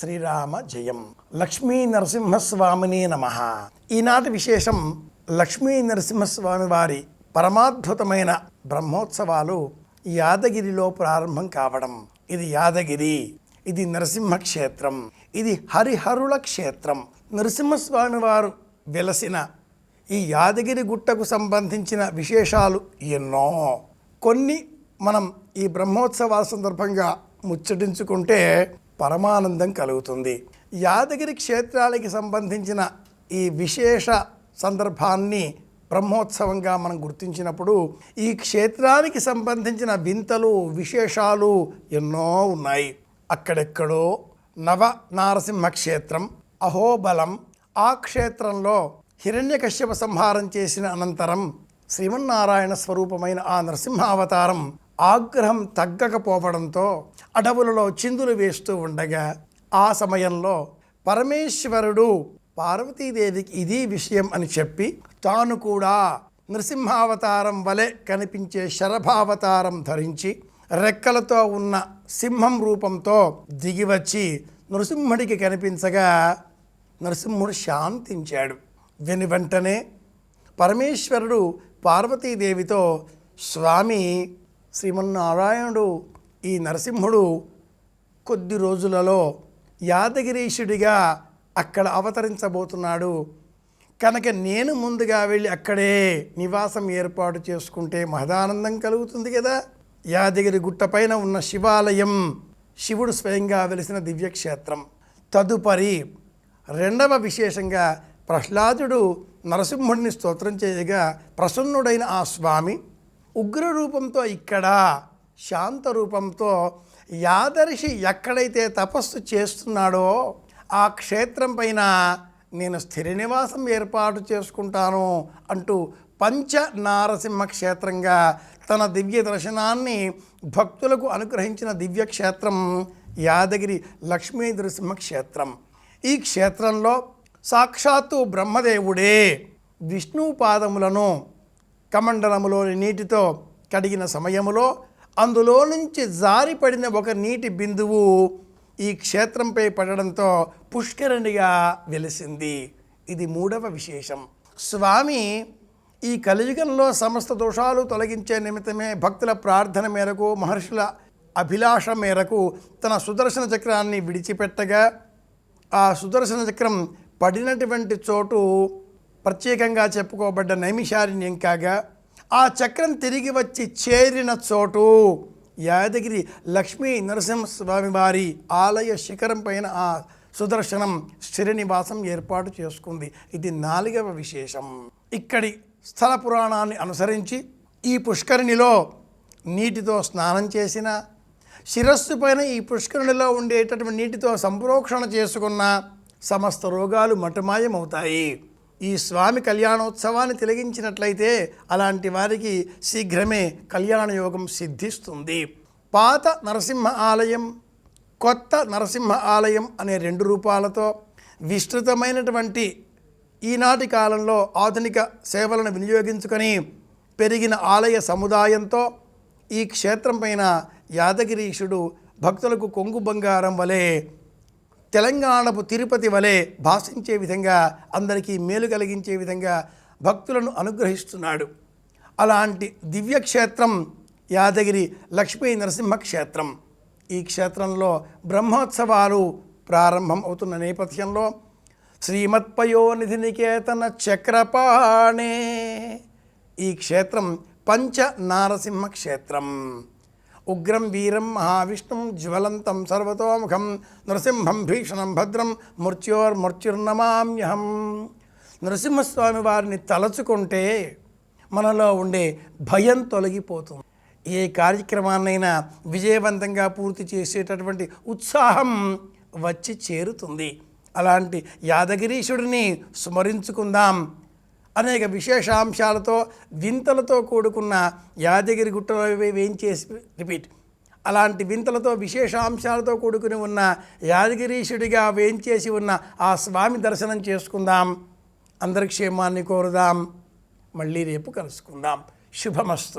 శ్రీరామ జయం. లక్ష్మీ నరసింహస్వామిని నమ. ఈనాటి విశేషం లక్ష్మీ నరసింహస్వామి వారి పరమాద్భుతమైన బ్రహ్మోత్సవాలు యాదగిరిలో ప్రారంభం కావడం. ఇది యాదగిరి ఇది నరసింహ క్షేత్రం ఇది హరిహరుల క్షేత్రం. నరసింహస్వామి వారు వెలసిన ఈ యాదగిరి గుట్టకు సంబంధించిన విశేషాలు ఎన్నో. కొన్ని మనం ఈ బ్రహ్మోత్సవాల సందర్భంగా ముచ్చటించుకుంటే పరమానందం కలుగుతుంది. యాదగిరి క్షేత్రాలకి సంబంధించిన ఈ విశేష సందర్భాన్ని బ్రహ్మోత్సవంగా మనం గుర్తించినప్పుడు ఈ క్షేత్రానికి సంబంధించిన వింతలు విశేషాలు ఎన్నో ఉన్నాయి. అక్కడెక్కడో నవ నారసింహ క్షేత్రం అహోబలం ఆ క్షేత్రంలో హిరణ్యకశ్యప సంహారం చేసిన అనంతరం శ్రీమన్నారాయణ స్వరూపమైన ఆ నరసింహావతారం ఆగ్రహం తగ్గకపోవడంతో అడవులలో చిందులు వేస్తూ ఉండగా ఆ సమయంలో పరమేశ్వరుడు పార్వతీదేవికి ఇది విషయం అని చెప్పి తాను కూడా నృసింహావతారం వలె కనిపించే శరభావతారం ధరించి రెక్కలతో ఉన్న సింహం రూపంతో దిగివచ్చి నృసింహుడికి కనిపించగా నరసింహుడు శాంతించాడు. వెను వెంటనే పరమేశ్వరుడు పార్వతీదేవితో స్వామి శ్రీమన్నారాయణుడు ఈ నరసింహుడు కొద్ది రోజులలో యాదగిరీషుడిగా అక్కడ అవతరించబోతున్నాడు. కనుక నేను ముందుగా వెళ్ళి అక్కడే నివాసం ఏర్పాటు చేసుకుంటే మహదానందం కలుగుతుంది కదా? యాదగిరి గుట్టపైన ఉన్న శివాలయం శివుడు స్వయంగా వెలిసిన దివ్యక్షేత్రం. తదుపరి రెండవ విశేషంగా ప్రహ్లాదుడు నరసింహుడిని స్తోత్రం చేయగా ప్రసన్నుడైన ఆ స్వామి ఉగ్రరూపంతో ఇక్కడ శాంత రూపంతో యాదర్శి ఎక్కడైతే తపస్సు చేస్తున్నాడో ఆ క్షేత్రం పైన నేను స్థిర నివాసం ఏర్పాటు చేసుకుంటాను అంటూ పంచ నారసింహ క్షేత్రంగా తన దివ్య దర్శనాన్ని భక్తులకు అనుగ్రహించిన దివ్య క్షేత్రం యాదగిరి లక్ష్మీ నృసింహ క్షేత్రం. ఈ క్షేత్రంలో సాక్షాత్తు బ్రహ్మదేవుడే విష్ణు పాదములను కమండలములోని నీటితో కడిగిన సమయములో అందులో నుంచి జారిపడిన ఒక నీటి బిందువు ఈ క్షేత్రంపై పడడంతో పుష్కరణిగా వెలిసింది. ఇది మూడవ విశేషం. స్వామి ఈ కలియుగంలో సమస్త దోషాలు తొలగించే నిమిత్తమే భక్తుల ప్రార్థన మేరకు మహర్షుల అభిలాష మేరకు తన సుదర్శన చక్రాన్ని విడిచిపెట్టగా ఆ సుదర్శన చక్రం పడినటువంటి చోటు ప్రత్యేకంగా చెప్పుకోబడ్డ నైమిషారణ్యం కాగా ఆ చక్రం తిరిగి వచ్చి చేరిన చోటు యాదగిరి లక్ష్మీ నరసింహస్వామి వారి ఆలయ శిఖరం పైన ఆ సుదర్శనం శ్రీనివాసం ఏర్పాటు చేసుకుంది. ఇది నాలుగవ విశేషం. ఇక్కడి స్థల పురాణాన్ని అనుసరించి ఈ పుష్కరిణిలో నీటితో స్నానం చేసిన శిరస్సు పైన ఈ పుష్కరిణిలో ఉండేటటువంటి నీటితో సంప్రోక్షణ చేసుకున్న సమస్త రోగాలు మటుమాయమవుతాయి. ఈ స్వామి కళ్యాణోత్సవాన్ని తిలగించినట్లయితే అలాంటి వారికి శీఘ్రమే కళ్యాణ యోగం సిద్ధిస్తుంది. పాత నరసింహ ఆలయం కొత్త నరసింహ ఆలయం అనే రెండు రూపాలతో విస్తృతమైనటువంటి ఈనాటి కాలంలో ఆధునిక సేవలను వినియోగించుకొని పెరిగిన ఆలయ సముదాయంతో ఈ క్షేత్రం పైన యాదగిరీషుడు భక్తులకు కొంగు బంగారం వలె తెలంగాణపు తిరుపతి వలె భాషించే విధంగా అందరికీ మేలు కలిగించే విధంగా భక్తులను అనుగ్రహిస్తున్నాడు. అలాంటి దివ్యక్షేత్రం యాదగిరి లక్ష్మీ నరసింహ క్షేత్రం ఈ క్షేత్రంలో బ్రహ్మోత్సవాలు ప్రారంభం అవుతున్న నేపథ్యంలో శ్రీమత్పయోనిధి నికేతన చక్రపాణే ఈ క్షేత్రం పంచ నారసింహ క్షేత్రం ఉగ్రం వీరం మహావిష్ణుం జ్వలంతం సర్వతోముఖం నృసింహం భీషణం భద్రం మృత్యోర్మృత్యుర్నమామ్యహం నరసింహస్వామి వారిని తలచుకుంటే మనలో ఉండే భయం తొలగిపోతుంది. ఏ కార్యక్రమాన్నైనా విజయవంతంగా పూర్తి చేసేటటువంటి ఉత్సాహం వచ్చి చేరుతుంది. అలాంటి యాదగిరీశుడిని స్మరించుకుందాం. అనేక విశేషాంశాలతో వింతలతో కూడుకున్న యాదగిరి గుట్టలో వేయించేసి రిపీట్. అలాంటి వింతలతో విశేషాంశాలతో కూడుకుని ఉన్న యాదగిరీషుడిగా వేయించేసి ఉన్న ఆ స్వామి దర్శనం చేసుకుందాం. అందరి క్షేమాన్ని కోరుదాం. మళ్ళీ రేపు కలుసుకుందాం. శుభమస్తు.